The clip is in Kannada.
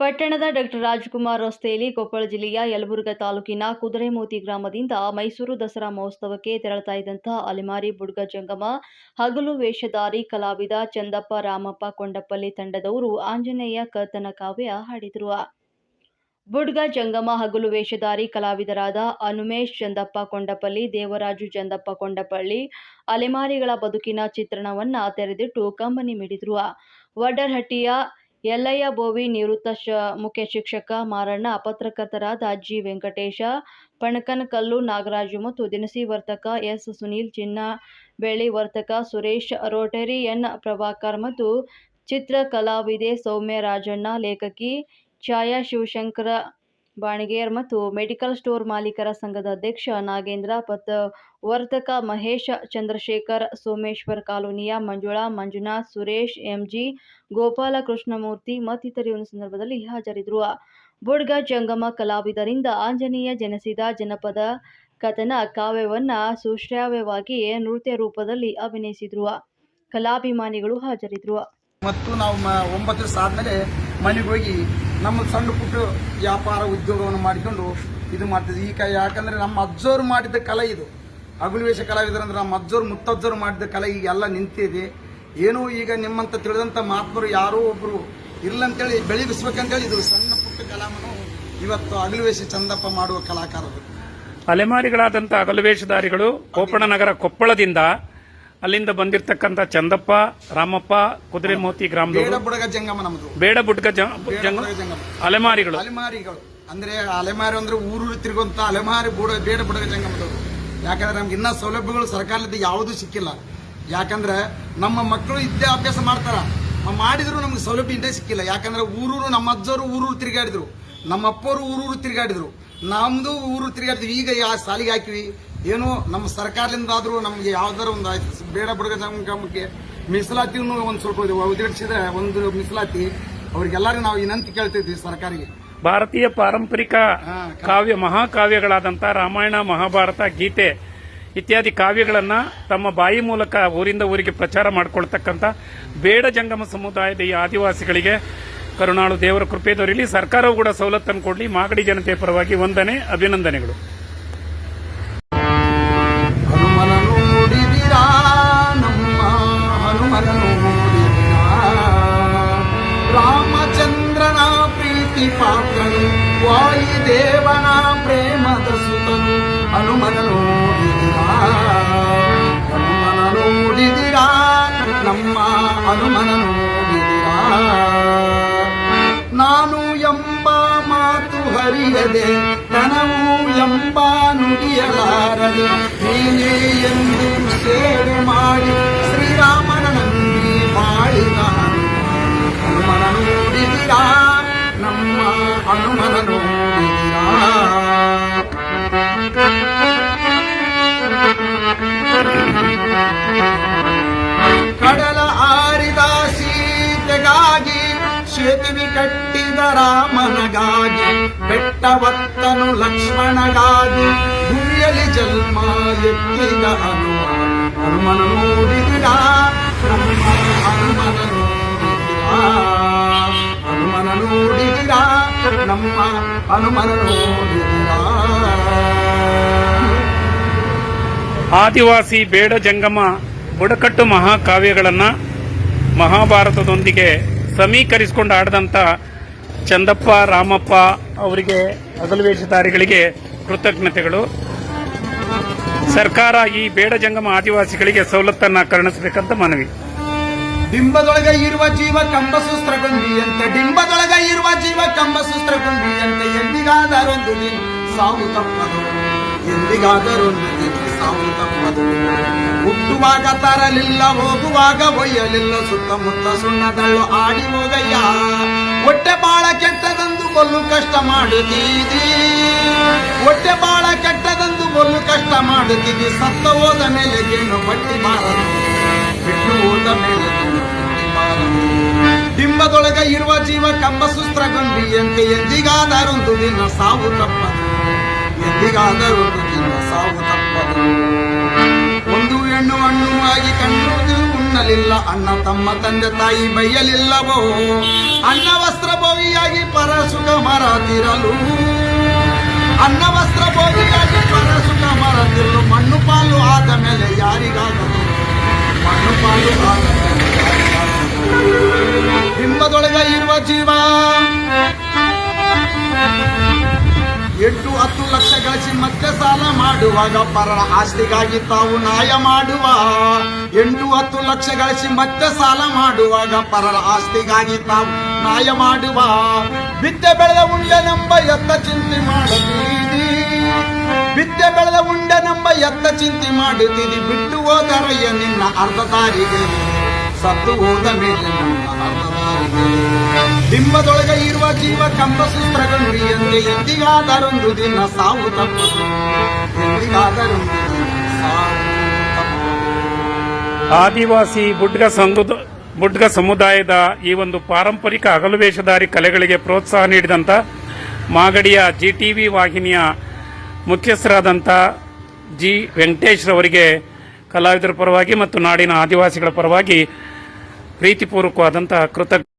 ಪಟ್ಟಣದ ಡಾಕ್ಟರ್ ರಾಜ್ಕುಮಾರ್ ರಸ್ತೆಯಲ್ಲಿ ಕೊಪ್ಪಳ ಜಿಲ್ಲೆಯ ಯಲಬುರ್ಗ ತಾಲೂಕಿನ ಕುದುರೆಮೋತಿ ಗ್ರಾಮದಿಂದ ಮೈಸೂರು ದಸರಾ ಮಹೋತ್ಸವಕ್ಕೆ ತೆರಳುತ್ತಾ ಇದ್ದಂತಹ ಅಲೆಮಾರಿ ಬುಡ್ಗ ಜಂಗಮ, ಹಗಲು ವೇಷಧಾರಿ ಕಲಾವಿದ ಚಂದಪ್ಪ ರಾಮಪ್ಪ ಕೊಂಡಪ್ಪಲ್ಲಿ ತಂಡದವರು ಆಂಜನೇಯ ಕರ್ತನ ಕಾವ್ಯ ಹಾಡಿದರು. ಬುಡ್ಗ ಜಂಗಮ, ಹಗಲು ವೇಷಧಾರಿ ಕಲಾವಿದರಾದ ಅನುಮೇಶ್ ಚಂದಪ್ಪ ಕೊಂಡಪಲ್ಲಿ ದೇವರಾಜು ಚಂದಪ್ಪ ಕೊಂಡಪಳ್ಳಿ ಅಲೆಮಾರಿಗಳ ಬದುಕಿನ ಚಿತ್ರಣವನ್ನ ತೆರೆದಿಟ್ಟು ಕಂಬನಿ ಮಿಡಿದ್ರು. ವಡ್ಡರ್ಹಟ್ಟಿಯ ಯಲ್ಲಯ್ಯ ಬೋವಿ ನಿವೃತ್ತ ಶ, ಮುಖ್ಯ ಶಿಕ್ಷಕ ಮಾರಣ್ಣ ಪತ್ರಕರ್ತರಾದ ಜಿ. ವೆಂಕಟೇಶ ಪಣಕನಕಲ್ಲು ನಾಗರಾಜು ಮತ್ತು ದಿನಸಿ ವರ್ತಕ ಎಸ್. ಸುನೀಲ್ ಚಿನ್ನ ಬೆಳ್ಳಿ ವರ್ತಕ ಸುರೇಶ್ ರೋಟರಿ, ಎನ್. ಪ್ರಭಾಕರ್ ಮತ್ತು ಚಿತ್ರ ಕಲಾವಿದೆ ಸೌಮ್ಯ ರಾಜಣ್ಣ, ಲೇಖಕಿ ಛಾಯಾ ಶಿವಶಂಕರ ಬಾಣಿಗೇರ್ ಮತ್ತು ಮೆಡಿಕಲ್ ಸ್ಟೋರ್ ಮಾಲೀಕರ ಸಂಘದ ಅಧ್ಯಕ್ಷ ನಾಗೇಂದ್ರ ಪತ್, ವರ್ತಕ ಮಹೇಶ ಚಂದ್ರಶೇಖರ್, ಸೋಮೇಶ್ವರ್ ಕಾಲೋನಿಯ ಮಂಜುಳಾ ಮಂಜುನಾಥ್ ಸುರೇಶ್, ಎಂಜಿ ಗೋಪಾಲ ಕೃಷ್ಣಮೂರ್ತಿ ಮತ್ತಿತರರು ಸಂದರ್ಭದಲ್ಲಿ ಹಾಜರಿದ್ದರು. ಬುಡ್ಗ ಜಂಗಮ ಕಲಾವಿದರಿಂದ ಆಂಜನೇಯ ಜನಿಸಿದ ಜನಪದ ಕಥನ ಕಾವ್ಯವನ್ನ ಸುಶ್ರಾವ್ಯವಾಗಿ ನೃತ್ಯ ರೂಪದಲ್ಲಿ ಅಭಿನಯಿಸಿದ್ರು. ಕಲಾಭಿಮಾನಿಗಳು ಹಾಜರಿದ್ರು. ಮತ್ತು ನಾವು ಒಂಬತ್ತು ದಿವಸ ಆದಮೇಲೆ ಮನೆಗೆ ಹೋಗಿ ನಮ್ಮ ಸಣ್ಣ ಪುಟ್ಟ ವ್ಯಾಪಾರ ಉದ್ಯೋಗವನ್ನು ಮಾಡಿಕೊಂಡು ಇದು ಮಾಡ್ತಿದ್ವಿ. ಈಗ ಯಾಕಂದ್ರೆ ನಮ್ಮ ಅಜ್ಜೋರು ಮಾಡಿದ ಕಲೆ ಇದು. ಅಗುಲವೇಶ ಕಲಾವಿದರಂದ್ರೆ ನಮ್ಮ ಅಜ್ಜೋರು ಮುತ್ತಜ್ಜೋರು ಮಾಡಿದ ಕಲೆ ಈಗ ಎಲ್ಲ ನಿಂತಿದೆ. ಏನೋ ಈಗ ನಿಮ್ಮಂತ ತಿಳಿದಂಥ ಮಹಾತ್ಮರು ಯಾರೋ ಒಬ್ರು ಇರ್ಲಂತೇಳಿ ಬೆಳಗಿಸ್ಬೇಕಂತೇಳಿ ಇದು ಸಣ್ಣ ಪುಟ್ಟ ಕಲಾಮನು ಇವತ್ತು ಅಗಲುವೇಶ ಚಂದಪ್ಪ ಮಾಡುವ ಕಲಾಕಾರರು. ಅಲೆಮಾರಿಗಳಾದಂಥ ಅಗಲುವೇಷಧಾರಿಗಳು ಕೋಪಣನಗರ ಕೊಪ್ಪಳದಿಂದ ಅಲ್ಲಿಂದ ಬಂದಿರತಕ್ಕಂತ ಚಂದಪ್ಪ ರಾಮಪ್ಪ ಕುದುರೆಮೋತಿ ಮೋತಿ ಗ್ರಾಮದವರು ಬುಡಗ ಜಂಗಮ ಬೇಡ ಬುಡ್ಗ ಜ- ಬೇಡ ಜಂಗ ಜಂಗಮ ಅಲೆಮಾರಿಗಳು. ಅಲೆಮಾರಿಗಳು. ಅಂದ್ರೆ ಅಲೆಮಾರಿ ಅಂದ್ರೆ ಊರೂರು ತಿರುಗುವಂತ ಅಲೆಮಾರಿ ಬುಡ ಬೇಡ ಬುಡಗ ಜಂಗಮದವರು. ಯಾಕಂದ್ರೆ ನಮ್ಗೆ ಇನ್ನ ಸೌಲಭ್ಯಗಳು ಸರ್ಕಾರದಿಂದ ಯಾವುದೂ ಸಿಕ್ಕಿಲ್ಲ. ಯಾಕಂದ್ರೆ ನಮ್ಮ ಮಕ್ಕಳು ಇದ್ದೇ ಅಭ್ಯಾಸ ಮಾಡ್ತಾರ. ಮಾಡಿದ್ರು ನಮ್ಗೆ ಸೌಲಭ್ಯ ಇದ್ದೇ ಸಿಕ್ಕಿಲ್ಲ. ಯಾಕಂದ್ರೆ ಊರೂರು ನಮ್ಮ ಅಜ್ಜರು ಊರೂರು ತಿರುಗಾಡಿದ್ರು. ನಮ್ಮ ಅಪ್ಪವರು ಊರೂರು ತಿರುಗಾಡಿದ್ರು. ನಮ್ದು ಊರು ತಿರುಗಾಡಿದ್ವಿ. ಈಗ ಯಾ ಸಾಲಿಗೆ ಹಾಕಿವಿ. ಏನೋ ನಮ್ಮ ಸರ್ಕಾರದಿಂದ ಆದ್ರೂ ನಮ್ಗೆ ಯಾವ್ದಾರು ಒಂದು ಬೇಡ ಬುಡಗ ಜಂಗಮಕ್ಕೆ ಮೀಸಲಾತಿಯನ್ನು ಒಂದು ಸ್ವಲ್ಪ ಉದ್ಘಾಟಿಸಿದ್ರೆ ಒಂದು ಮೀಸಲಾತಿ ಅವ್ರಿಗೆಲ್ಲರಿಗೂ ನಾವು ವಿನಂತಿ ಕೇಳ್ತಿದ್ವಿ ಸರ್ಕಾರಿಗೆ. ಭಾರತೀಯ ಪಾರಂಪರಿಕ ಕಾವ್ಯ ಮಹಾಕಾವ್ಯಗಳಾದಂಥ ರಾಮಾಯಣ ಮಹಾಭಾರತ ಗೀತೆ ಇತ್ಯಾದಿ ಕಾವ್ಯಗಳನ್ನು ತಮ್ಮ ಬಾಯಿ ಮೂಲಕ ಊರಿಂದ ಊರಿಗೆ ಪ್ರಚಾರ ಮಾಡಿಕೊಳ್ತಕ್ಕಂಥ ಬೇಡ ಜಂಗಮ ಸಮುದಾಯದ ಈ ಆದಿವಾಸಿಗಳಿಗೆ ಕರುಣಾಳು ದೇವರ ಕೃಪೆ ದೊರೆಯಲಿ ಸರ್ಕಾರವು ಕೂಡ ಸವಲತ್ತನ್ನು ಕೊಡಲಿ. ಮಾಗಡಿ ಜನತೆಯ ಪರವಾಗಿ ವಂದನೆ ಅಭಿನಂದನೆಗಳು. ಪಾತ್ರನು ವಾಯುದೇವನ ಪ್ರೇಮದ ಸುತನು ಹನುಮನ ನೋಡಿದಿರಾ? ಹನುಮನ ನೋಡಿದಿರಾ? ನಮ್ಮ ಹನುಮನ ನೋಡಿದಿರಾ? ನಾನು ಎಂಬ ಮಾತು ಹರಿಯದೆ ತನವು ಎಂಬ ನುಡಿಯಲಾರದೆ, ನೀನೇ ಎಂದು ಸೇವೆ ಮಾಡಿ ರಾಮನಗಾಗಿ, ಬೆಟ್ಟವತ್ತನು ಲಕ್ಷ್ಮಣಗಾಗಿ ಭೂಮಿಯಲ್ಲಿ ಜನ್ಮ ಎತ್ತಿದ ಹನುಮ ಹನುಮನ ನೋಡಿದ ಹನುಮನ ಹನುಮನ ನೋಡಿದಿರಾ? ನಮ್ಮ ಹನುಮನ ನೋಡಿದ ಆದಿವಾಸಿ ಬೇಡ ಜಂಗಮ, ಬುಡಕಟ್ಟು ಮಹಾಕಾವ್ಯಗಳನ್ನು ಮಹಾಭಾರತದೊಂದಿಗೆ ಸಮೀಕರಿಸಿಕೊಂಡು ಆಡಿದಂಥ ಚಂದಪ್ಪ, ರಾಮಪ್ಪ ಅವರಿಗೆ ಹಗಲುವೇಷಧಾರಿಗಳಿಗೆ ಕೃತಜ್ಞತೆಗಳು. ಸರ್ಕಾರ ಈ ಬೇಡ ಜಂಗಮ ಆದಿವಾಸಿಗಳಿಗೆ ಸವಲತ್ತನ್ನ ಕರುಣಿಸಬೇಕಂತ ಮನವಿ. ಡಿಂಬದೊಳಗ ಇರುವ ಜೀವ ಕಂಬ ಗುಂಡಿಯಂತೆ ಡಿಂಬದೊಳಗ ಇರುವ ಜೀವ ಕಂಬಸೂತ್ರ ಗುಂಡಿಯಂತೆ ಎಂದಿಗಾದರೊಂದು ಸಾವು ತಪ್ಪದು. ಎಂದಿಗಾದರೊಂದು ಸಾವು ತಪ್ಪದು. ಹುಟ್ಟುವಾಗ ತರಲಿಲ್ಲ, ಹೋಗುವಾಗ ಒಯ್ಯಲಿಲ್ಲ, ಸುತ್ತಮುತ್ತ ಸುಣ್ಣದಳ್ಳು ಆಡಿ ಹೋಗಯ್ಯ. ಹೊಟ್ಟೆ ಬಾಳ ಕೆಟ್ಟದಂದು ಕೊಲ್ಲು ಕಷ್ಟ ಮಾಡುತ್ತೀದಿ ಹೊಟ್ಟೆ ಬಾಳ ಕೆಟ್ಟದಂದು ಕೊಲ್ಲು ಕಷ್ಟ ಮಾಡುತ್ತೀದಿ ಸತ್ತ ಹೋದ ಮೇಲೆ ಏನು ಬಟ್ಟಿ ಮಾಡು ಬಿಟ್ಟು ಹೋದ ಮೇಲೆ ಬಿಂಬದೊಳಗ ಇರುವ ಜೀವ ಕಂಬ ಸುಸ್ತ್ರಗೊಂಡಿಯಂತೆ ಎಂದಿಗಾದರೊಂದು ದಿನ ಸಾವು ತಪ್ಪದು. ಎಂದಿಗಾದರೊಂದು ದಿನ ಸಾವು ತಪ್ಪದು. ಅಣ್ಣ ತಮ್ಮ ತಂದೆ ತಾಯಿ ಬೈಯಲಿಲ್ಲವೋ? ಅಣ್ಣ ವಸ್ತ್ರ ಭೋಗಿಯಾಗಿ ಪರ ಸುಖ ಮರದಿರಲು ಅನ್ನ ವಸ್ತ್ರ ಭೋಗಿಯಾಗಿ ಪರ ಸುಖ ಮರದಿರಲು ಮಣ್ಣು ಪಾಲು ಆದ ಮೇಲೆ ಯಾರಿಗಾಗದು? ಮಣ್ಣು ಪಾಲು ಆದ ಮೇಲೆ ಇರುವ ಜೀವ ಎಂಟು ಹತ್ತು ಲಕ್ಷ ಗಳಿಸಿ ಮತ್ತೆ ಸಾಲ ಮಾಡುವಾಗ ಪರರ ಆಸ್ತಿಗಾಗಿ ತಾವು ನ್ಯಾಯ ಮಾಡುವ. ಎಂಟು ಹತ್ತು ಲಕ್ಷ ಗಳಿಸಿ ಮತ್ತೆ ಸಾಲ ಮಾಡುವಾಗ ಪರರ ಆಸ್ತಿಗಾಗಿ ತಾವು ನ್ಯಾಯ ಮಾಡುವ. ಬಿತ್ತೆ ಬೆಳೆದ ಉಂಡ ನಂಬ ಎತ್ತ ಚಿಂತೆ ಮಾಡುತ್ತೀರಿ. ಬಿತ್ತೆ ಬೆಳೆದ ಉಂಡ ನಂಬ ಎತ್ತ ಚಿಂತೆ ಮಾಡುತ್ತೀರಿ. ಬಿಟ್ಟು ಹೋದರಯ್ಯ ನಿನ್ನ ಅರ್ಧ ದಾರಿಗೆ ಸತ್ತು ಹೋದ ಮೇಲೆ ಅರ್ಧ ದಾರಿಗೆ ಬಿಂಬದೊಳಗೆ ಇರುವ ಜೀವ ಕಂಬ ಸೂತ್ರಗಳು ಎಂದಿಗಾದರೊಂದು ದಿನ ಸಾವು ತಪ್ಪದು. ಎಂದಿಗಾದರೊಂದು ಆದಿವಾಸಿ ಬುಡ್ಗ ಸಂಘದ ಬುಡ್ಗ ಸಮುದಾಯದ ಈ ಒಂದು ಪಾರಂಪರಿಕ ಹಗಲು ವೇಷಧಾರಿ ಕಲೆಗಳಿಗೆ ಪ್ರೋತ್ಸಾಹ ನೀಡಿದಂಥ ಮಾಗಡಿಯ ಜಿ ಟಿ ವಿ ವಾಹಿನಿಯ ಮುಖ್ಯಸ್ಥರಾದಂಥ ಜಿ ವೆಂಕಟೇಶ್ ರವರಿಗೆ ಕಲಾವಿದರ ಪರವಾಗಿ ಮತ್ತು ನಾಡಿನ ಆದಿವಾಸಿಗಳ ಪರವಾಗಿ ಪ್ರೀತಿಪೂರ್ವಕವಾದಂತಹ ಕೃತಜ್ಞ